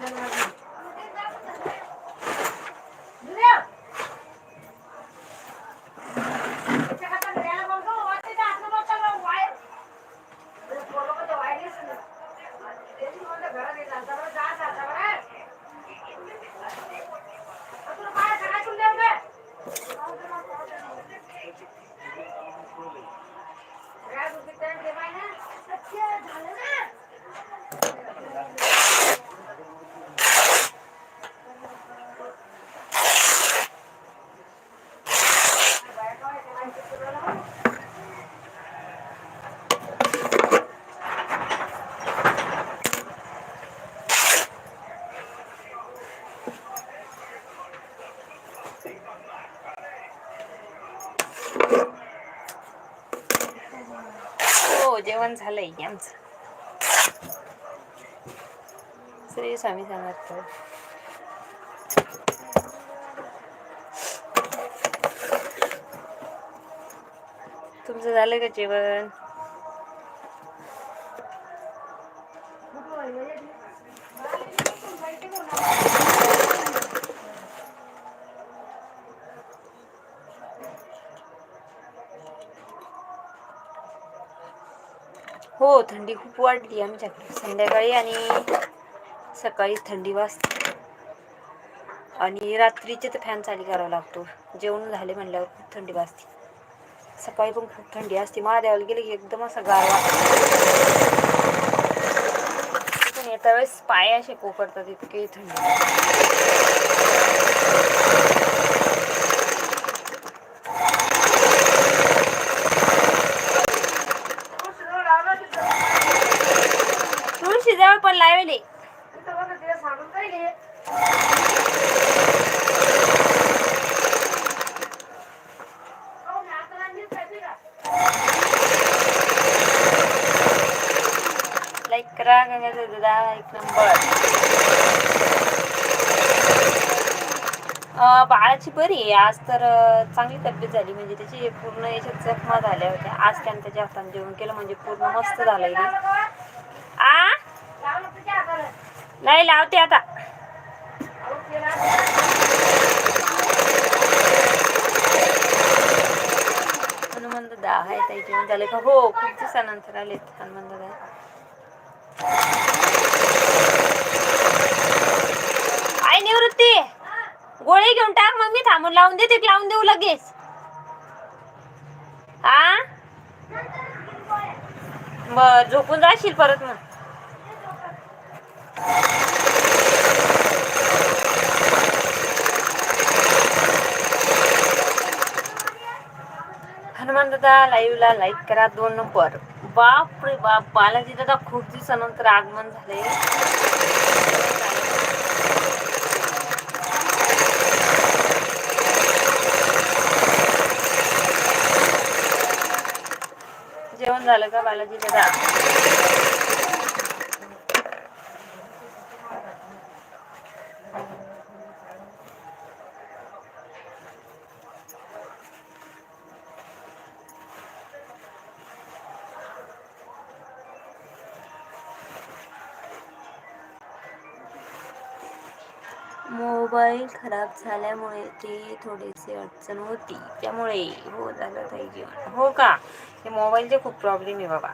Gracias. जेवण झालंय आमचं श्री स्वामी समर्थ. तुमचं झालं का जेवण? हो थंडी खूप वाढली आमच्याकडे. संध्याकाळी आणि सकाळी थंडी वाजते. आणि रात्रीचे तर फॅन चालू करावा लागतो. जेवण झाले म्हणल्यावर खूप थंडी वाजते. सकाळी पण खूप थंडी असते. महादेवाला गेले की एकदम असं गार वाटतं. पण येत्या वेळेस पाय असे कोकडतात इतके थंडी तुळशी जवळ पण लावले लाईक करा गंगाचा दादा एक नंबर आजची बरी आहे. आज तर चांगली तब्येत झाली. म्हणजे त्याची पूर्ण याच्यात जखमा झाल्या होत्या. आज त्यानं त्याच्या हाताने जेवण केलं म्हणजे पूर्ण मस्त झालंय आ? नाही लावते आता. हनुमान दादा आहे ताई जेवण झाले का? हो खूप दिवसानंतर आलेत हनुमान दादा आई निवृत्ती! गोळी घेऊन टाक मग मी थांबून लावून देते लावून देऊ लगेच. हा बर झोपून जाशील परत मग. हनुमान दादा लाईव्हला लाईक करा दोन नंबर. बाप रे बाप बालाजी दादा खूप दिवसानंतर आगमन झाले जेवण झालं का बालाजी दादा? मोबाईल खराब झाल्यामुळे ते थोडेसे अडचण होती. त्यामुळे हो झालं पाहिजे हो का? हे मोबाईलचे खूप प्रॉब्लेम आहे बाबा.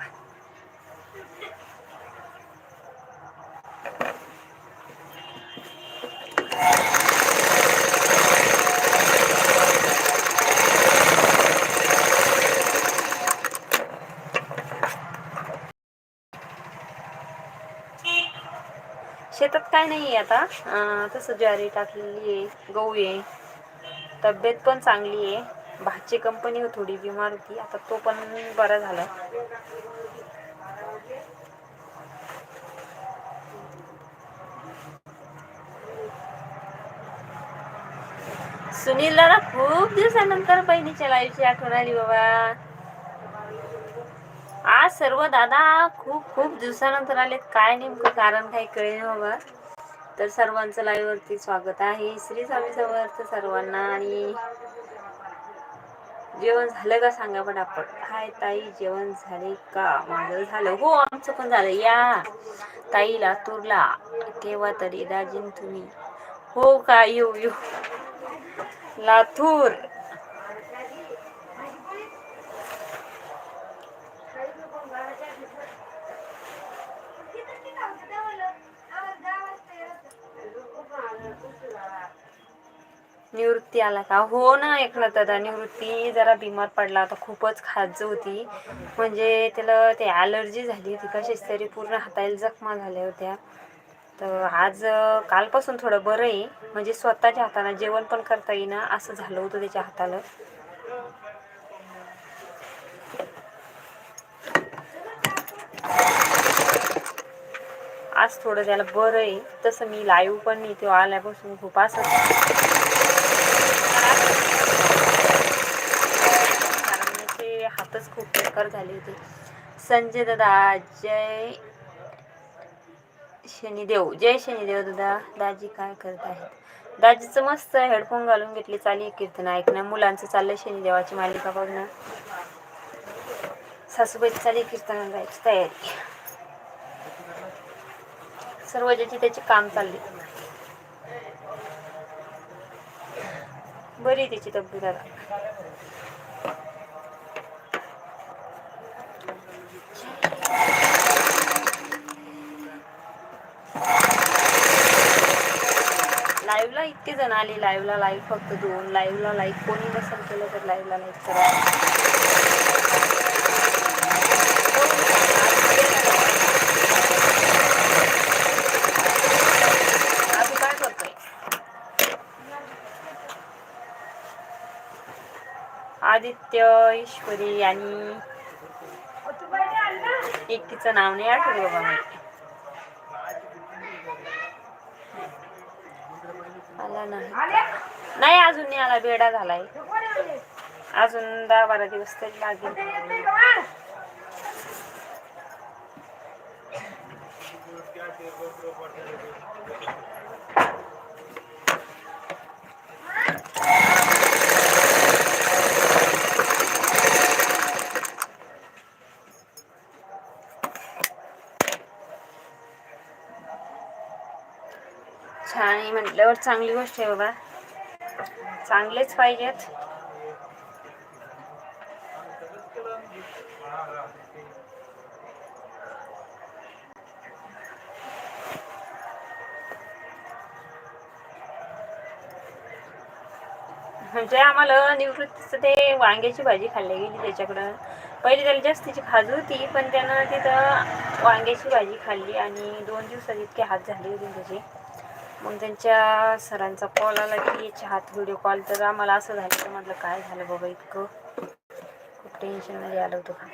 शेतात काय नाही आहे आता तसं ज्वारी टाकलेली आहे गहू आहे तब्येत पण चांगली आहे भाची कंपनी हो थोडी बिमार होती. आता तो पण बरा झाला. सुनीलला खूप दिवसानंतर बहिणीच्या लाईफची आठवण आली बाबा. आज सर्व दादा खूप खूप दिवसानंतर आलेत. काय नेमकं कारण काही कळेल बाबा. तर सर्वांचं लाईव्ह वरती स्वागत आहे. श्री स्वामी समर्थ सर्वांना आणि जेवण झालं का सांगा पटापट. हाय ताई जेवण झाले का? माझं झालं. हो आमचं पण झालं. या ताई लातूरला केव्हा तरी राजीन तुम्ही. हो का? येऊ येऊ. लातूर. निवृत्ती आला का? हो ना एकनाथ दादा निवृत्ती जरा बिमार पडला. होता खूपच खाज होती. म्हणजे त्याला ते ॲलर्जी झाली होती कशीच तरी पूर्ण हाताला जखमा झाल्या होत्या. तर आज कालपासून थोडं बरं आहे. म्हणजे स्वतःच्या हाताला जेवण पण करता येईना असं झालं होतं त्याच्या हाताला. आज थोडं त्याला बरं आहे. तसं मी लाईव्ह पण नाही तेव्हा आल्यापासून खूप असं कारण ते खूप बेकार झाले होते. संजय दादा जय शनिदेव जय शनिदेव दादा दाजी काय करत आहेत? दाजीचं मस्त हेडफोन घालून घेतली चाली कीर्तन ऐकणं. मुलांचं चाललंय शनिदेवाची मालिका बघणं. सासूबाई चाली कीर्तन जायची तयारी. सर्व ज्याची त्याची काम चालली. बरी त्याची तब्येत आता. लाईव्हला इतके जण आले लाईव्हला लाईव्ह फक्त दोन लाईव्हला लाईक कोणी नसेल केलं तर लाईव्हला लाईक करा. आधी काय करतोय? आदित्य ईश्वरी आणि एकीचं नाव नाही आठवलं बाबा मला आला नाही नाही बेडा झालाय. अजून दहा बारा दिवस तरी लागेल. छान आहे म्हटल्यावर चांगली गोष्ट आहे बाबा. चांगलेच पाहिजेत. म्हणजे आम्हाला निवृत्तीचं ते वांग्याची भाजी खाल्ली गेली त्याच्याकडं. पहिली त्याला जास्तीची खाज होती पण त्यानं तिथं वांग्याची भाजी खाल्ली आणि दोन दिवसात इतके हात झाले होते त्याचे. मग त्यांच्या सरांचा कॉल आला की हात व्हिडिओ कॉल तर आम्हाला असं झालं तर म्हटलं काय झालं बाबा इतकं? खूप टेन्शनमध्ये आलं होतं का?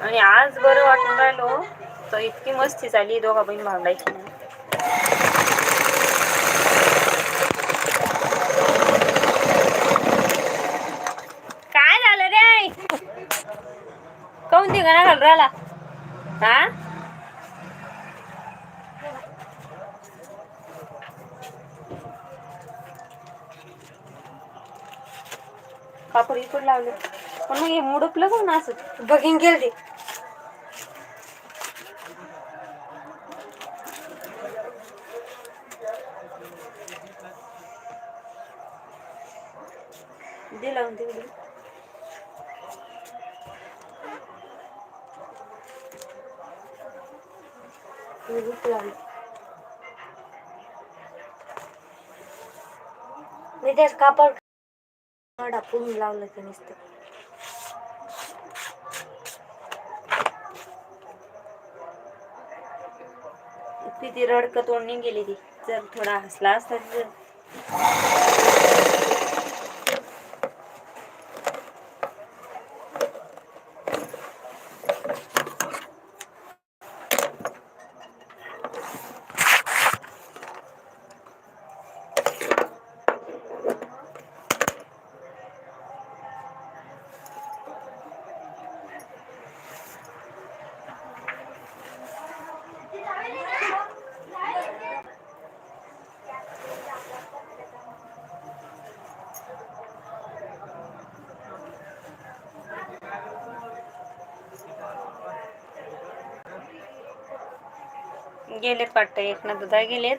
आणि आज बरं वाटून राहिलो तर इतकी मस्ती झाली दोघा बहीण भांडायची काय झालं रे? काऊन धिंगाणा घालून राहिला? हा? कापड इकड लावलं. पण मग हे मुडपलं का ना असं? बघीन ते दे लावून दे मी तेच कापड डापून लावलं ते नुसतं. किती रडकं तोंडणी गेली ती. जर थोडा हसला असता गेलेत वाटतं एक ना दुधा गेलेत.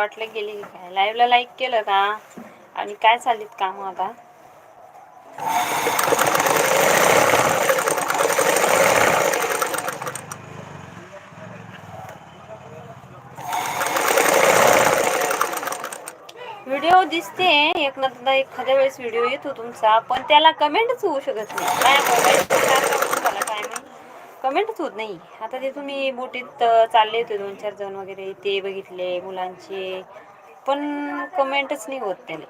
वाटलं गेली काय? लाईव्हला लाईक केलं का? आणि काय चाललीत काम आता? व्हिडिओ दिसते. एक ना एखाद्या वेळेस व्हिडिओ येतो तुमचा पण त्याला कमेंटच होऊ शकत नाही काय मला काय माहिती कमेंटच होत नाही. आता ते तुम्ही बोटीत चालले होते दोन चार जण वगैरे ते बघितले मुलांचे. पण कमेंटच नाही होत त्याला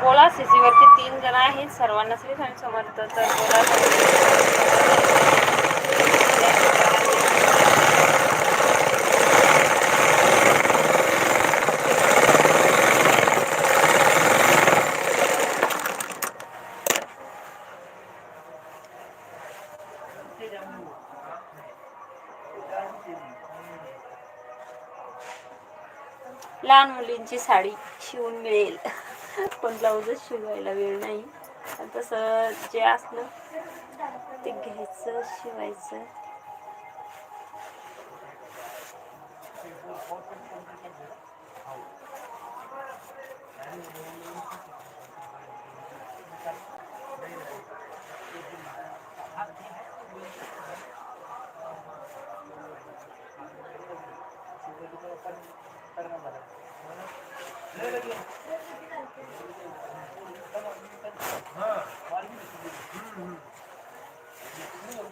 बोला सीसी वरती तीन जण आहेत सर्वांना श्री होतं तर बोला लहान मुलींची साडी शिवून मिळेल. पण ब्लाऊजच शिवायला वेळ नाही. आणि तसं जे असलं ते घ्यायचं शिवायचं.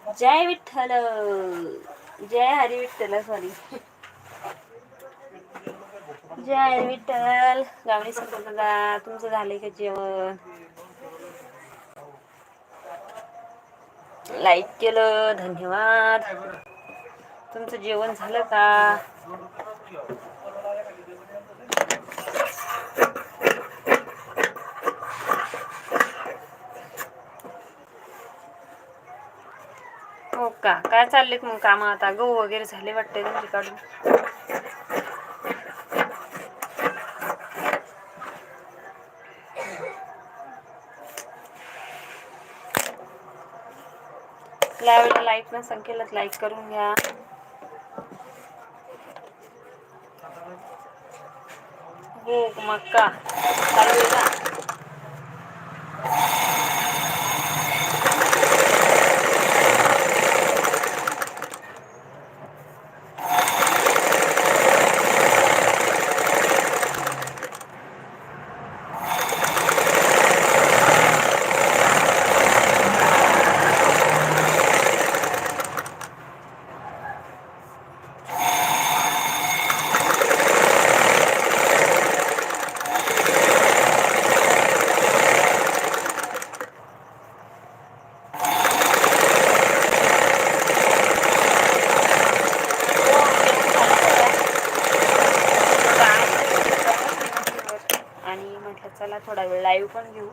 जय विठ्ठल. जय हरी विठ्ठल सॉरी जय हरी विठ्ठल. गावणी दादा तुमचं झालंय का जेवण? लाईक केलं धन्यवाद. तुमचं जेवण झालं का? का? काय चाललेत मग काम आता? गहू वगैरे झाले वाटते तुमची काढून. लाईव्हला लाईक नसेल केलं लाईक करून घ्या. हो मग का चालू आहे का आणि म्हटलं चला थोडा वेळ लाईव्ह पण घेऊ.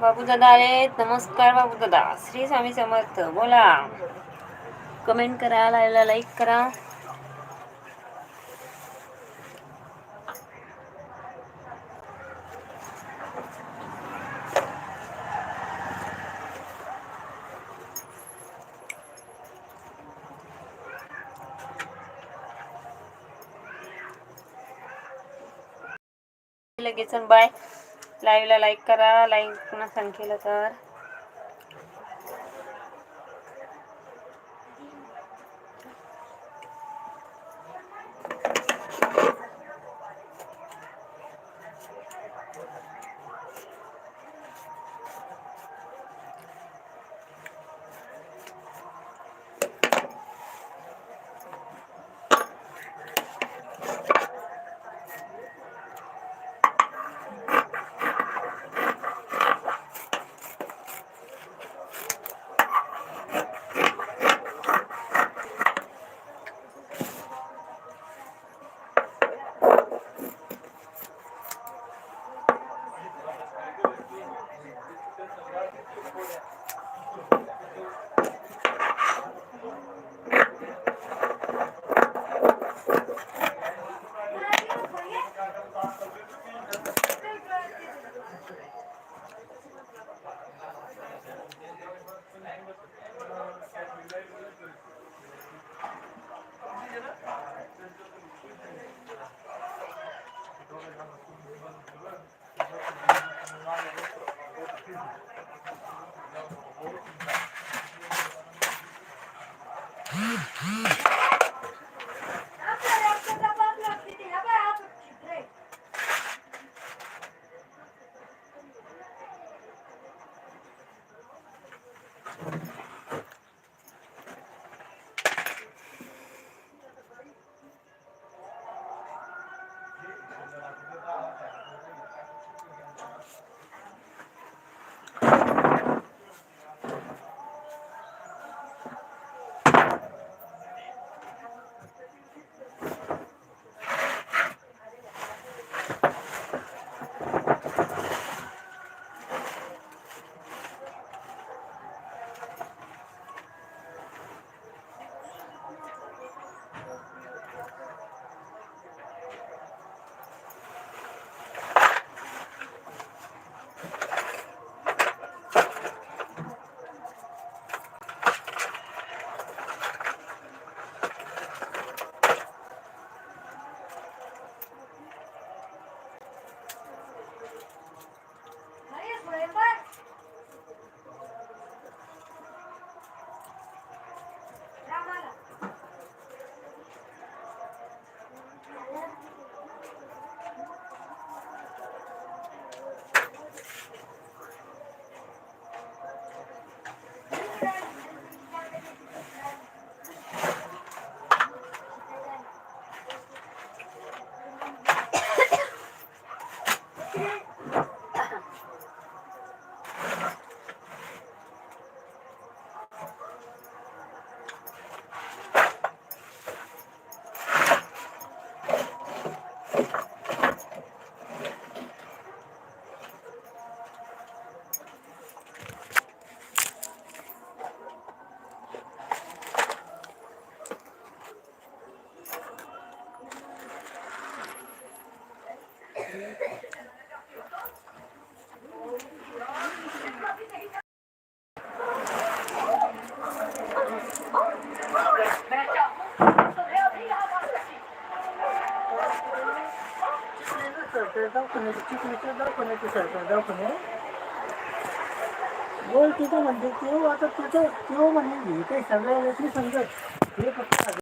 बाबू दादा आहेत. नमस्कार बाबू दादा श्री स्वामी समर्थ. बोला. कमेंट करा लाईव्हला लाईक करा. लगेच बाय लाईव्हला लाईक करा. लाईक पुन्हा केलं तर. बोल तिथं म्हणते तो आता तुझं तो म्हणे काही सगळ्या समजत. हे फक्त